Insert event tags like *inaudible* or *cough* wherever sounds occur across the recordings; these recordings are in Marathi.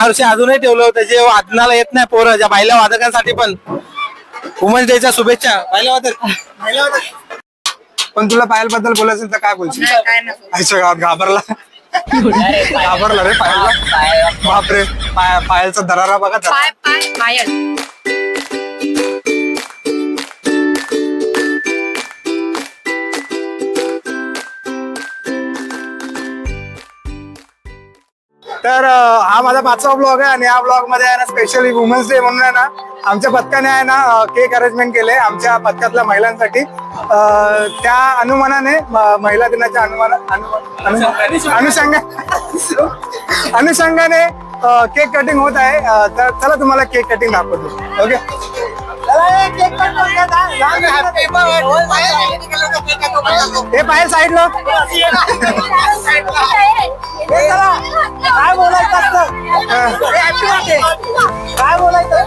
वर्षी अजूनही ठेवलं होतं. जे वादनाला येत नाही पोरं ज्या बायला वादकांसाठी पण. वुमन्स डेच्या शुभेच्छा. बायला वादक. बायला वादक. पण तुला पायलबद्दल बोलायचं तर काय बोलशील? आईच्या गावात घाबरला. घाबरला रे पायलला बापरे. पाय पायलचा दरारा बघा जरा. पायल. तर हा माझा पाचवा ब्लॉग आहे आणि या ब्लॉगमध्ये आहे ना स्पेशली वुमन्स डे म्हणून आहे ना आमच्या पथकाने आहे ना केक अरेंजमेंट केले आमच्या पथकातल्या महिलांसाठी. त्या अनुमानाने म- महिला दिनाच्या अनुमान अनु- अनुषंगाने केक कटिंग होत आहे. तर चला तुम्हाला केक कटिंग दाखवतो. ओके हे बाहेर साईड लो काय बोलायचं असतं? काय बोलायचं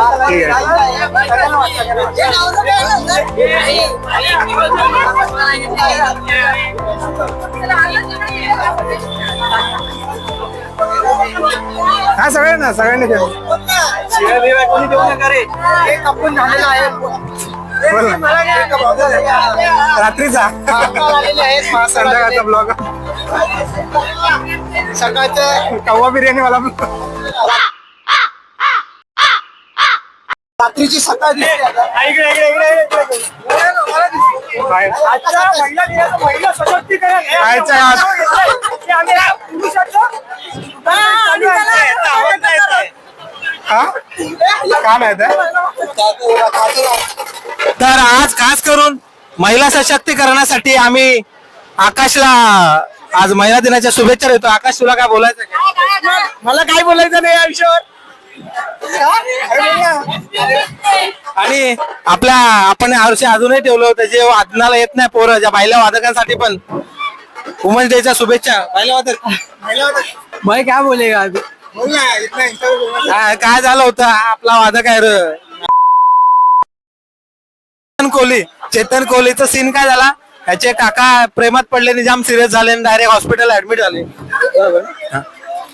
ठीक आहे हा सगळ्यांना सगळ्यांनी केलं बोल ना. रात्रीचा. संध्याकाळचा ब्लॉग सकाळचं कव्वा बिर्याणी मला रात्रीची सकाळ दिसते? हा? का? तर आज खास करून महिला सशक्तीकरणासाठी आम्ही आकाशला आज महिला दिनाच्या शुभेच्छा देतो. आकाश तुला काय बोलायचं का? मला काय बोलायचं नाही या विषयावर? आणि आपल्या आपण वर्षी अजूनही ठेवलं होतं जे वादनाला येत नाही पोरं ज्या बायला वादकांसाठी पण. वुमन्स डेच्या शुभेच्छा. बायला वादक. बायला वादक. भाई क्या बोलेगा अभी बोल ना इतना इंटरव्यू काय काय झालं होतं? हा आपला वादक आहे र. चेतन कोहली. चेतन कोहलीचा सीन काय झाला? त्याचे काका प्रेमात पडले आणि जाम सिरियस झाले आणि डायरेक्ट हॉस्पिटल ऍडमिट झाले. हा.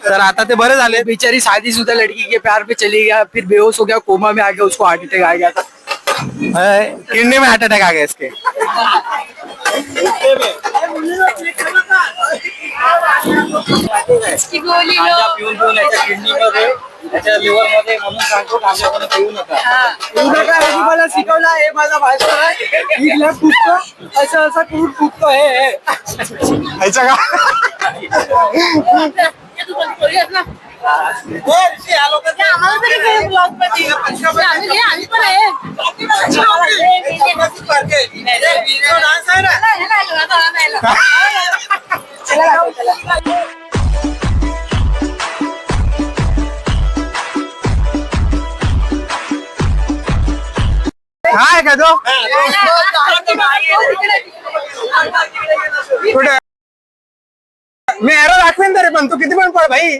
तर आता ते बरे झाले. बेचारी शादीशुदा लड़की के प्यार पे चली गया फिर बेहोश हो गया कोमा में आ गया उसको हार्ट अटैक आ गया था. किडनी में हार्ट अटैक आ गया इसके. की गोली लो. पिऊन पिऊन याच्या किडनी मध्ये त्याच्या लिव्हरमध्ये म्हणून सांगतो कांद्यामध्ये पिऊ नका. मला शिकवला हे माझा भाषा इथल्या फुटतो असं असं करून फुटतो हे हे. ह्याच्या का? *laughs* *laughs* हा आहे का तो कुठे? मी एरो दाखवेन तरी पण. तू किती पण पळ भाई.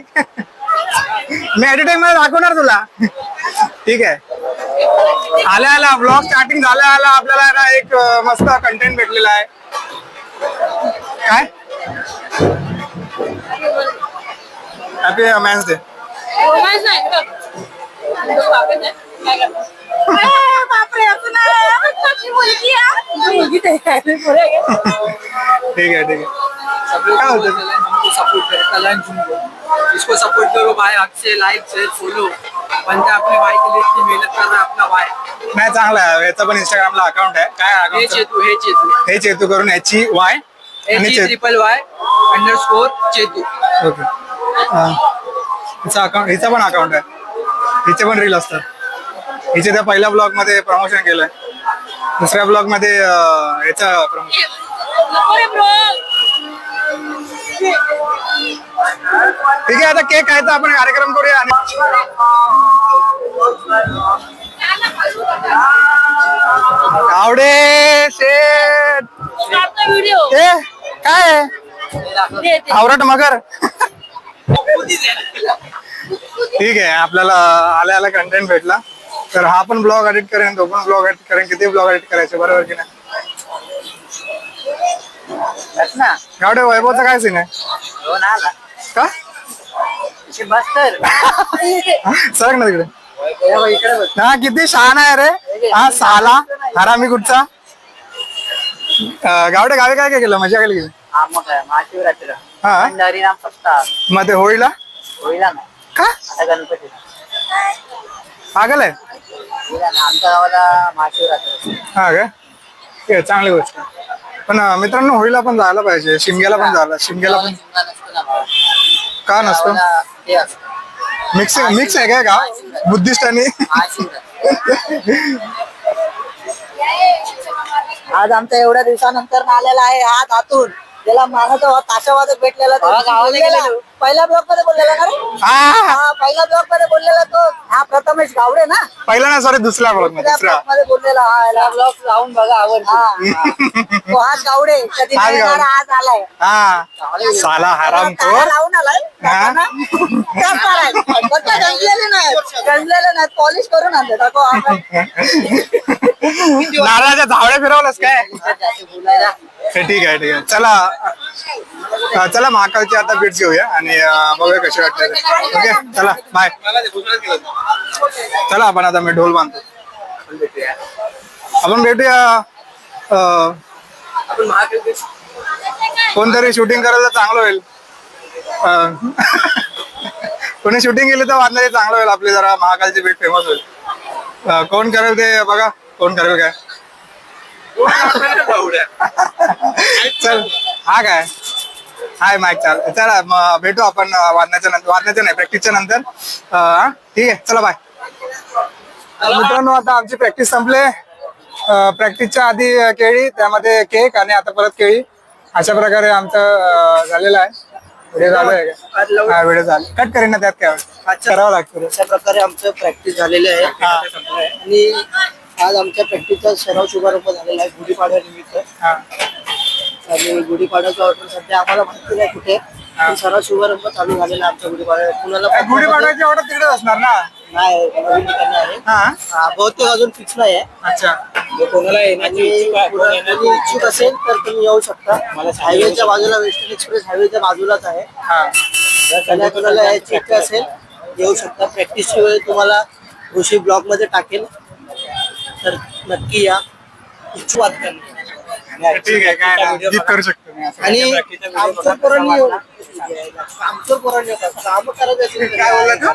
मी एडिटिंग मध्ये दाखवणार तुला. ठीक आहे. आल्या आला. ब्लॉग स्टार्टिंग झाल्या आला. आपल्याला ना एक मस्त कंटेंट भेटलेला आहे. काय? हॅपी मॅन्स डे मुलगी आहे? ठीक आहे. ठीक आहे काय हमको सपोर्ट करे कल्याण को इसको सपोर्ट करो भाई अच्छे लाइक शेयर फॉलो बनता अपने भाई के लिए इतनी मेहनत कर रहा है अपना भाई. नाही चांगला आहे. याचा पण इंस्टाग्रामला अकाउंट आहे. काय हे अकाउंट चेतू हे चेतू. हे चेतू करून याची वाय आणि H Chetu. Triple Y underscore Chetu okay हिचा अकाउंट हिचा पण अकाउंट आहे. हिचे पण रील असतात. हिचे त्या पहिल्या ब्लॉगमध्ये प्रमोशन केलंय. दुसऱ्या ब्लॉगमध्ये अं, याचं प्रमोशन नको रे bro. ठीक आहे आता केक खायचा आपण कार्यक्रम करूया आणि आवडे शेट काय आवरट मगर. ठीक आहे आपल्याला आल्या आल्या कंटेंट भेटला. तर हा पण ब्लॉग एडिट करेन तो पण ब्लॉग एडिट करेन. किती ब्लॉग एडिट करायचे बरोबर की नाही? ना. गावडे वैभवचा काय सीन आहे? आला. का? बस तर. सरक ना तिकडे. इकडे बस. हा किती छान आहे रे. हा साला. हरामी कुठचा? अं, गावडे गावी काय काय केलं? मजा केली की? हा मग आहे महाशिवरात्र. हा? भंडारी नाम सप्ताह. मग ते होळीला? होईला ना का? आता गणपती. पागल आहे? होईला ना आमच्या गावाला महाशिवरात्र. हा ठीक आहे चांगली गोष्ट. आहे. पण मित्रांनो होळीला पण जायला पाहिजे. शिमग्याला पण जायला शिमग्याला पण का नसतो? मिक्स मिक्स आहे काय का बुद्धिस्ट आणि आज आमच्या एवढ्या दिवसानंतर आलेला आहे आज हातून त्याला मानत ताशावादक भेटलेला तो. पहिल्या ब्लॉकमध्ये बोललेला ना रे? हा. हा पहिल्या ब्लॉकमध्ये बोललेला तो. हा प्रथमेश गावडे ना? पहिला ना सॉरी दुसऱ्या ब्लॉगमध्ये दुसऱ्या दुसरा ब्लॉकमध्ये बोललेला हा याला. ब्लॉक लावून बघा आवडतो. तो हाच गावडे. कधी हाच नाही येणारा गावडे. आज आलाय. हा. साला हराम तारा लावून आलाय. हा? त्याच आलाय. फक्त गंजलेले नाहीत. गंजलेले नाहीत. पॉलिश करून आणले. *laughs* नारळाच्या झावड्या फिरवलंस काय? *laughs* बोलायला. हे ठीक आहे ठीक आहे. चला चला महाकालची आता भेट घेऊया आणि बघूया कशी वाटते. ओके चला बाय चला आपण आता मी ढोल बांधतो. आपण भेटूया कोणतरी शूटिंग करायला चांगलं होईल. कोणी शूटिंग केली तर वाटलं चांगलं होईल आपली जरा महाकालची भेट फेमस होईल. कोण करेल ते बघा कोण करेल काय? चल हा काय? हाय माईक चाल. चला मग भेटू आपण वाजण्याच्या नंतर वाजण्याच्या नाही प्रॅक्टिसच्या नंतर. अं? ठीक आहे. चला बाय मित्रांनो आता आमची प्रॅक्टिस संपले. प्रॅक्टिसच्या आधी अं, केळी त्यामध्ये केक आणि आता परत केळी. अशा प्रकारे आमचं अं, झालेलं आहे. व्हिडिओ आहे का? हा व्हिडिओ चालू. कट करीन ना त्यात काय? करावं लागतं. अशा प्रकारे आमचं प्रॅक्टिस झालेले आहे. आणि आज आमच्या प्रॅक्टिसचा सराव शुभारंभ झालेला आहे गुढीपाडव्या निमित्त. हा. आणि गुढीपाडव्याचा ऑर्डर सध्या आम्हाला माहिती नाही कुठे. पण सराव शुभारंभ चालू झालेला आहे आमच्या गुढीपाडव्या कुणाला गुढीपाडव्याची ऑर्डर तिकडेच असणार ना? नाही नवीन ठिकाणी आहे. हा. बहुतेक अजून फिक्स नाही आहे. अच्छा. कोणाला कोणी इच्छुक असेल तर तुम्ही येऊ शकता. हायवेच्या बाजूला वेस्टर्न एक्सप्रेस हायवेच्या बाजूलाच आहे. हा. जर कोणाला कोणाला यायची इच्छा असेल येऊ शकता. प्रॅक्टिसची वेळ तुम्हाला ऋषी ब्लॉगमध्ये टाकेल. तर नक्की या इच्छुक ठीक आहे काय नाही जीत करू शकतो मी असं. आणि आमचं पोरांनी येऊ आमचं पोरांनी काम करायचं असेल तर काय बोलला?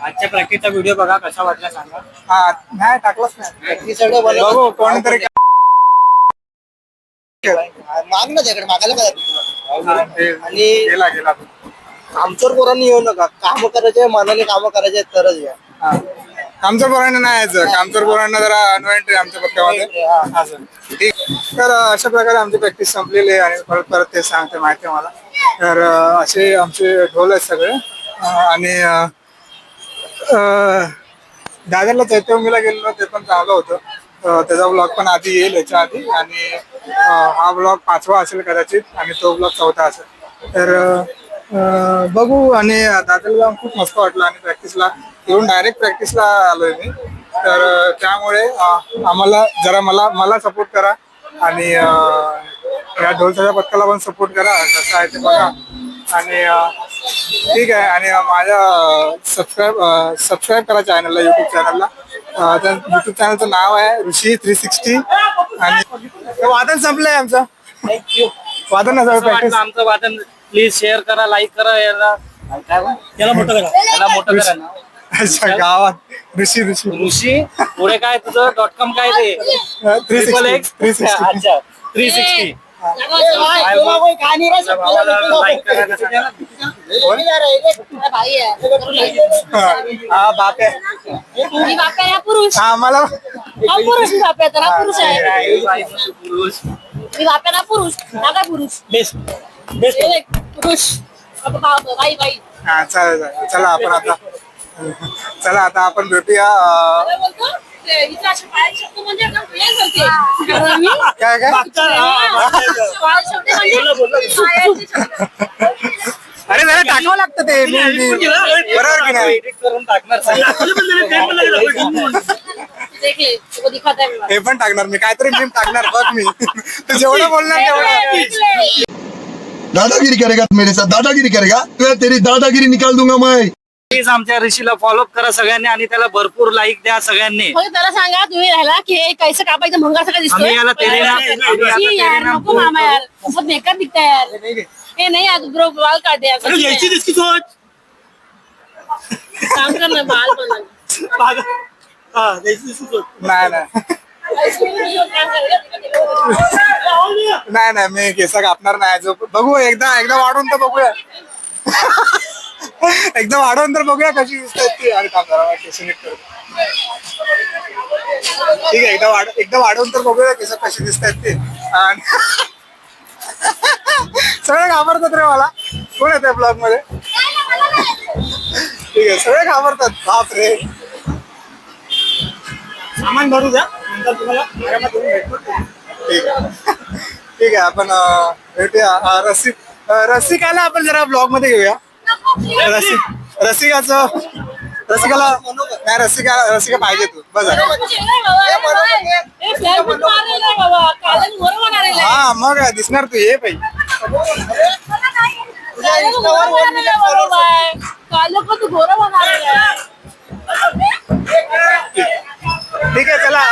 आजच्या प्रॅक्टिसचा व्हिडिओ बघा कसा वाटला सांगा हा नाही टाकलंच नाही. बघू कोणीतरी माग ना त्याकडे मागायला पाहिजे आणि गेला गेला पोरांनी येऊ नका काम करायचे मनाने काम करायचे तरच या हा. कामचोर पोरांना नाही यायचं. कामचोर पोरांना जरा अनवायंट्री आमच्या पक्क्यामध्ये. असं ठीक. तर अशा प्रकारे आमची प्रॅक्टिस संपलेली आहे आणि परत परत ते सांगते माहिती आहे मला तर असे आमचे ढोल आहेत सगळे. आणि दादरला चैत्यभूमीला गेलेलो ते पण चांगलं होतं. त्याचा ब्लॉग पण आधी येईल याच्या आधी. आणि हा ब्लॉग पाचवा असेल कदाचित आणि तो ब्लॉग चौथा असेल. तर बघू आणि दादरला खूप मस्त वाटलं आणि प्रॅक्टिसला येऊन डायरेक्ट प्रॅक्टिसला आलोय मी. तर त्यामुळे आम्हाला जरा मला मला सपोर्ट करा आणि या ढोलच्या पथकाला पण सपोर्ट करा. कसं आहे ते बघा. आणि ठीक आहे. आणि माझ्या सबस्क्राईब सबस्क्राईब करा चॅनलला युट्यूब चॅनलला त्या युट्यूब चॅनलचं नाव आहे ऋषी थ्री सिक्स्टी आणि ते वादन संपलंय आमचं. थँक्यू वादन नसावं प्रॅक्टिस आमचं वादन. प्लीज शेअर करा लाईक करा याला? याला मोठं करा. याला मोठं करा ना. अच्छा गावात. ऋषी ऋषी. ऋषी? पुढे काय तुझं? डॉट कॉम काय ते? Three triple sixty X three sixty अच्छा थ्री सिक्स्टी भाई. आहे हा. बाप आहे मी बाप आहे हा पुरुष. हा मला हा पुरुष मी बाप आहे तर हा. पुरुष आहे मी बाप आहे ना पुरुष. हा काय पुरुष बेस्ट हे पुरुष. बाई बाई हा चालेल चालेल चला आपण आता. चला आता आपण भेटूया अं, काय बोलतो ते इथं असे पायाचे शब्द म्हणजे एकदम clear बोलते. मी काय? काय पायाचे शब्द म्हणजे पायाचे शब्द. अरे जरा टाकावं लागतं ते मी- मी- बरोबर की नाही? एडिट करून टाकणार देख ले, तुझको दिखाता है मेरा. हे पण टाकणार मी काहीतरी मीम टाकणार बघ मी. *laughs* तू जेवढं बोलणार देख तेवढं. ले, देख ले. दादागिरी करेगा मेरे साथ. दादागिरी करेगा? तो तेरी दादागिरी निकाल दूंगा मैं. प्लीज आमच्या ऋषीला फॉलोअप करा सगळ्यांनी आणि त्याला भरपूर लाईक द्या सगळ्यांनी. मग त्याला सांगा तुम्ही राहिला की हे कैसे कापायचं भंगार सगळं आम्ही याला तेरे नाम- आम्ही आता छी तेरे यार नाम नको मामा यार. बहुत बेकार दिखता है यार. हे नाही आज ब्रो बाल सच करना बाल नाही नाही. नाही नाही मी केस कापणार नाही. जो बघू एकदा एकदा वाढवून तर बघूया. *laughs* एकदम आडवून तर बघूया कशी दिसतात ती. आणि काम करा मला करू. ठीक आहे एकदा वाढ एकदा वाढवून तर बघूया केस कशी दिसतात ते. आणि *laughs* सगळे घाबरतात रे मला. कोण येते ब्लॉगमध्ये? ठीक आहे सगळे घाबरतात. बाप रे. सामान भरू द्या नंतर तुम्हाला भेटू. ठीक आहे. *laughs* ठीक आहे आपण भेटूया. अं, रसिक अं, रसिकाला आपण जरा ब्लॉगमध्ये घेऊया. रसिक रसिकाचं रसिकाला नाही रसिका रसिका पाहिजे तू. बस झालं. हा मग काय, दिसणार तू ये पाहिजे ठीक आहे चला.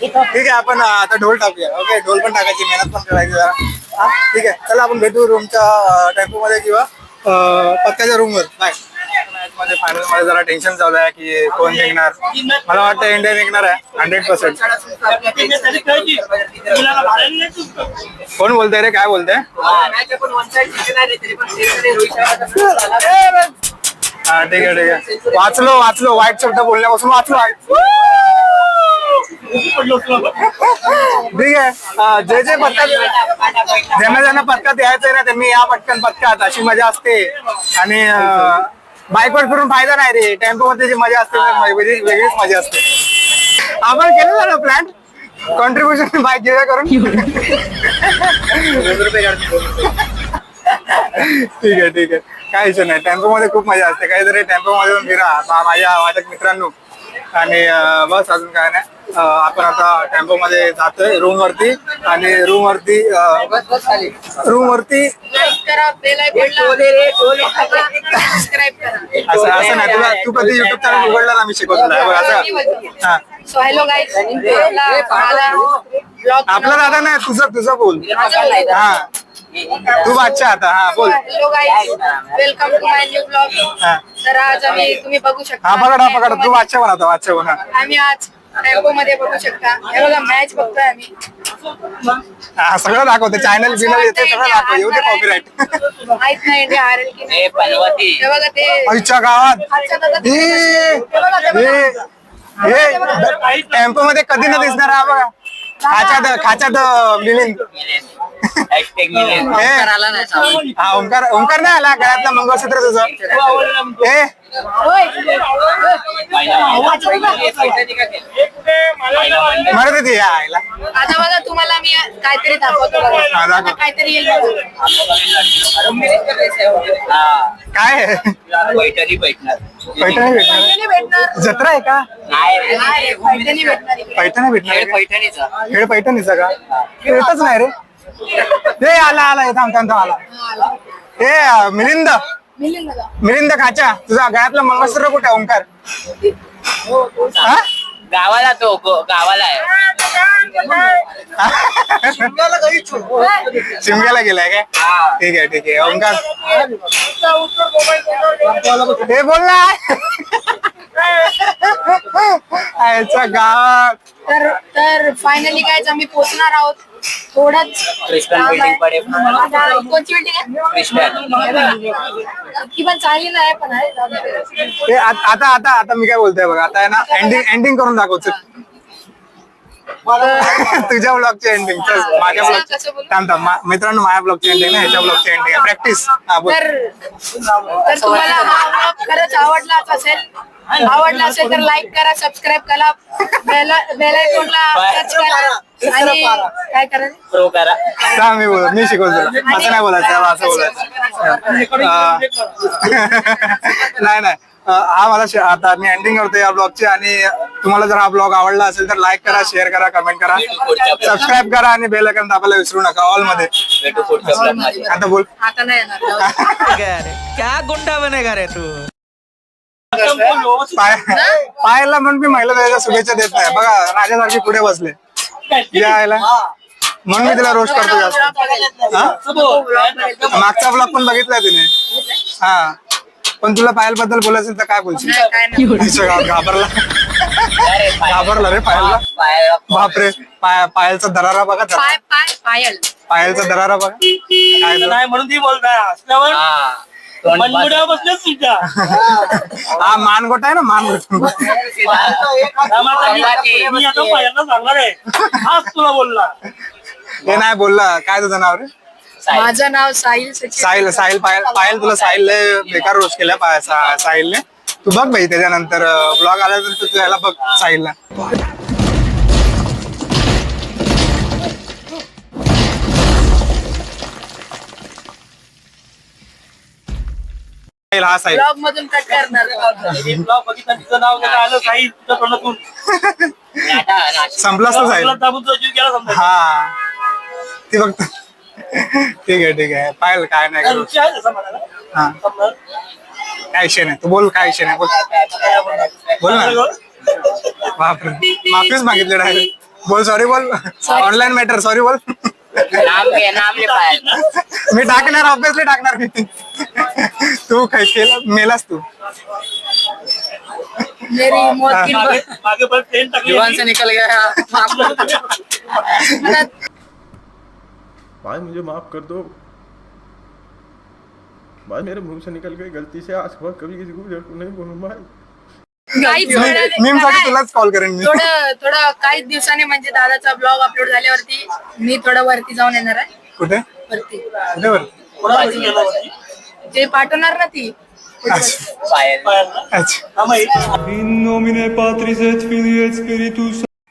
ठीक आहे आपण आता ढोल टाकूया. ओके ढोल पण टाकायची मेहनत पण करायची जरा. ठीक आहे चला आपण भेटू रूमच्या टेम्पो मध्ये किंवा पक्क्याच्या रूमवर बायमध्ये फायनलमध्ये जरा टेन्शन चालू आहे की कोण जिंकणार मला वाटतं इंडिया जिंकणार आहे हंड्रेड पर्सेंट कोण बोलतंय रे काय बोलतंय? हा ठीक आहे ठीक आहे. वाचलो वाचलो वाईट शब्द बोलण्यापासून वाचलो ठीक आहे. जे जे पत्का ज्यांना ज्यांना पत्का द्यायचंय ना त्यांनी या पटकन पत्कात अशी मजा असते. आणि बाईकवर फिरून फायदा नाही रे. टेम्पो मध्ये जी मजा असते वेगळीच मजा असते. आपण केलेला ना प्लॅन कॉन्ट्रीब्युशन *laughs* बाईक घेऊया करून. ठीक आहे ठीक आहे. काय इशू नाही. टेम्पो मध्ये खूप मजा असते. काहीतरी टेम्पो मध्ये फिरा माझ्या वाचक मित्रांनो. आणि बस अजून काय नाही. आपण आता टेम्पो मध्ये जातोय रूम वरती आणि रूम वरती रूम वरती असं असं नाही तुला तू कधी युट्यूब चॅनल उघडला ना मी शिकवतो तुला. बघ, असं हा. सो हॅलो गाईज आपला दादा नाही तुझं तुझं बोल. हा. तू बादशा आता हा बोल. Hello guys welcome to my new vlog तर आज आम्ही तुम्ही बघू शकता. हा पकड हा पकड. तू बादशा बन आता बादशा बन. आम्ही आज टेम्पो मध्ये बघू शकता. हे बघा मॅच बघतोय आम्ही. हा सगळं दाखवते. चॅनल बिनल येते सगळं दाखव येऊ दे कॉपीराईट माहीत नाही इंडिया हारेल की नाही. हे बघा ते. आईच्या गावात. आजच्या तासात- हे हे. हे टेम्पो मध्ये कधी न दिसणार हा बघा. खाच्यात खाच्यात मिलिंद हे, हा. ओंकार ओंकार नाही आला गळ्यातला मंगळसूत्र तुझं. हे. मरत ती आईला. आता बघा तुम्हाला मी काहीतरी दाखवतो बघा. हा, दाखव. आता काहीतरी येईल बघा. काय? आहे? पैठणी भेटणार. पैठणी भेटणार? पैठणी भेटणार. जत्रा आहे का? नाही, पैठणी भेटणार इकडे. पैठणी भेटणार? पैठणीचा. खेळ पैठणीचा का? येतच नाही रे. हे आला आला थांब थांब थांब आला. हे अं, मिलिंद. मिलिंद खाच्या तुझा गळ्यातलं मंगळसूत्र कुठे ओंकार? हा? गावाला तो गावाला आहे. शिमग्याला गेलाय काय? ठीक आहे ठीक आहे. ओंकार. हे बोल ना. याच्या गावात तर तर फायनली काय आम्ही पोहोचणार आहोत. थोडंच क्रिस्टल बिल्डिंग पडे आता कोणची बिल्डिंग आहे? क्रिस्टल इतकी पण चांगली नाही पण आहे. जाऊ दे. आ- आता आता आता मी काय बोलतोय बघा आता आहे ना एंडिंग एंडिंग करून दाखवतो. तुझ्या ब्लॉगची एंडिंग माझ्या कसं- ब्लॉगची कसं बोलू? थांब थांब मा- मित्रांनो माझ्या ब्लॉगची एंडिंग ना ह्याच्या ब्लॉगची एंडिंग प्रॅक्टिस हा बोल. तर तर तुम्हाला हा vlog खरंच आवडलाच असेल आवडला असेल तर लाईक करा सबस्क्राईब करा. बेल बेल आयकॉनला टच करा. आणि काय करायचं प्रो करा. हा, मी बोल? मी शिकवतो. तुला. असं नाही बोलायचं असं बोलायचं. *laughs* नाही नाही. अं, हा मला शे- आता मी एंडिंग करतो या ब्लॉगची आणि तुम्हाला जर हा ब्लॉग आवडला असेल तर लाईक करा शेअर करा कमेंट करा. सबस्क्राईब करा आणि बेल आयकॉन दाबायला विसरू नका ऑलमध्ये. भेटू पुढच्या ब्लॉगमध्ये आता बोल. आता नाही येणार. *laughs* *laughs* क्या गुंडा बनेगा रे तू? पाय पायाला म्हणून मी महिला दिनाच्या शुभेच्छा देत नाही. बघा राजासारखे पुढे बसले. यायला म्हणून मी तिला रोज करतो जास्त. हा? मागचा ब्लॉग पण बघितलाय तिने. हा. पण तुला पायलबद्दल बोलायचं तर काय बोलशील? घाबरला. घाबरला रे पायलला बापरे. पाय पायलचा दरारा बघा पायलचा दरारा बघा. काय? नाही म्हणून ती बोलताय असल्यावर हा मानगोट आहे ना मानगोट. मी आता पहिल्यांदा सांगणार आहे. हाच तुला बोलला. हे नाही बोलला. काय तुझं नाव रे? माझं नाव साहिल सचिन साहिल साहिल पायल पायल तुला साहिल बेकार रोज केला सा- साहिलने. तू बघ भाई त्याच्यानंतर ब्लॉग आला तर तू याला बघ साहिलला. साहिल हा साहिल ब्लॉग मधून कट करणार. ब्लॉग बघितला तिचं नाव आलं तुझ्या तोंडातून. साहिल दाबून तुझा जीव गेला समजा. हा. ती फक्त ठीक आहे ठीक आहे. पायल काय नाही काय करू. रुची आहे तसं म्हणायला हा. समजा. काय विषय नाही. तू बोल काय विषय नाही. बोल. बोल ना. बापरे. माफीच मागितली डायरेक्ट बोल सॉरी बोल. ऑनलाईन मॅटर सॉरी बोल. मी टाकणार ऑब्विसली टाकणार मी. तू काय केलं? मेलास तू. मेरी मौत की मागे मागे पण ट्रेन टाकली होती. निकल गया भाई मुझे माफ कर दो। भाई मेरे मुंह से निकल गई गलती से। आज सुबह कभी किसी को नहीं बोलूँ भाई? तुलाच कॉल करेन मी. थोडं थोडं काही दिवसांनी म्हणजे दादाचा ब्लॉग अपलोड झाल्यावरती मी थोडं वरती जाऊन येणार आहे. कुठे? वरती. कुठे वर जे पाठवणार ना ती. अच्छा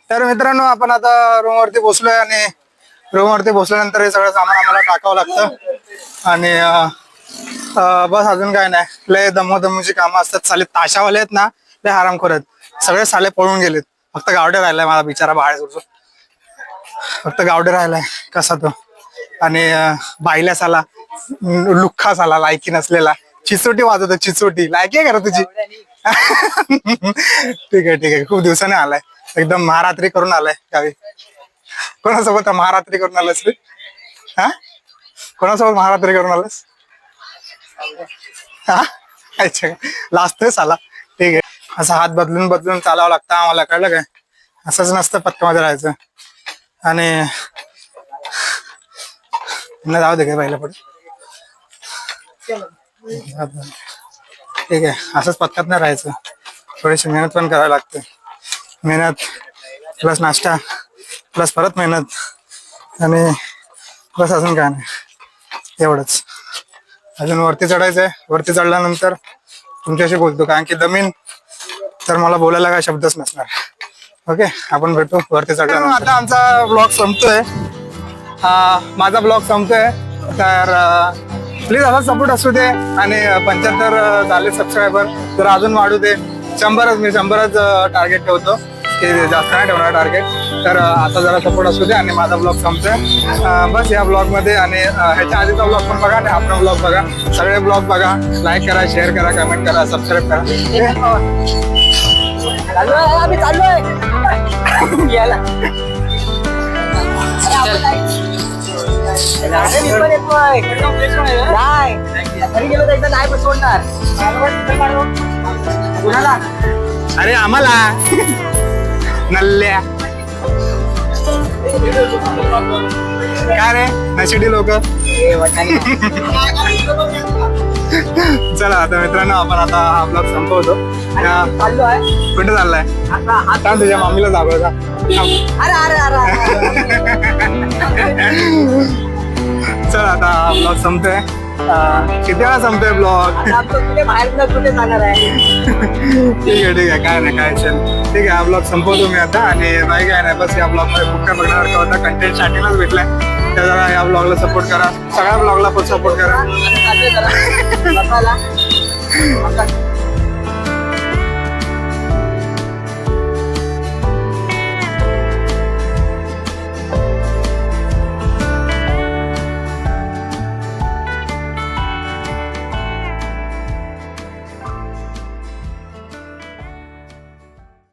तर मित्रांनो आपण आता रूम वरती पोहोचलोय आणि रूम वरती पोहोचल्यानंतर हे सगळं सामान आम्हाला टाकावं लागतं. आणि अं, अं, बस अजून काय नाही. लय दमोदमूची कामं असतात. साले ताशावाले आहेत ना लय आराम करत सगळे साले पळून गेलेत. फक्त गावडे राहिलाय मला बिचारा बाहेर सोडतो फक्त गावडे राहिलाय कसा तो. आणि अं, साला. लुख्खा झाला लायकी नसलेला. चिचोटी वाजवतो चिचोटी. लायकी आहे का तुझी? ठीक आहे ठीक आहे. खूप दिवसाने आलाय. एकदम महारात्री करून आलाय गावी. कोणासोबत महारात्री करून आलास रे? हा? कोणासोबत महारात्री करून आलास? हा? अच्छा. लाजतोय आला. ठीक आहे. असं हात बदलून बदलून चालावं लागतं. आम्हाला कळलं काय? असंच नसतं पत्त्यामध्ये राहायचं. आणि जाऊ दे काय पहिलं पुढे. ठीक आहे असंच पत्त्यात नाही राहायचं. थोडीशी मेहनत पण करावी लागते. मेहनत प्लस नाश्ता प्लस परत मेहनत आणि बस अजून काय नाही. एवढंच. अजून वरती चढायचं आहे वरती चढल्यानंतर तुमच्याशी बोलतो. कारण की जमीन तर मला बोलायला काय शब्दच नसणार. ओके आपण भेटू वरती चढल्यानंतर. आता आमचा ब्लॉग संपतोय. माझा ब्लॉग संपतोय. तर प्लीज असा सपोर्ट असू दे आणि पंच्याहत्तर झाले सबस्क्रायबर तर अजून वाढू दे. शंभरच मी शंभरच टार्गेट ठेवतो. की जास्त नाही ठेवणार टार्गेट तर आता जरा सपोर्ट असू दे आणि माझा ब्लॉग संपतोय. बस या ब्लॉगमध्ये आणि ह्याच्या आधीचा ब्लॉग पण बघा आणि आपला ब्लॉग बघा. सगळे ब्लॉग बघा. लाईक करा शेअर करा कमेंट करा सबस्क्राईब करा. *laughs* अरे आम्हाला. नल्ल्या. काय रे? नशिडी लोक. चला आता मित्रांनो आपण आता हा ब्लॉग संपवतो. कुठे चाललाय? थांब तुझ्या मम्मीला दाखवता चला *laughs* आता हा ब्लॉग संपतोय किती वेळा संपतोय ब्लॉग बाहेर कुठे जाणार आहे? ठीक आहे ठीक आहे. काय नाही काय असेल ठीक आहे हा ब्लॉग संपवतो मी आता. आणि नाही काय नाही. बस या ब्लॉगमध्ये खूप काय बघण्यासारखं होता? कंटेंट स्टार्टिंगलाच भेटलाय. त्या जरा या ब्लॉगला सपोर्ट करा. सगळ्या ब्लॉगला पण सपोर्ट करा. चालू करा *laughs*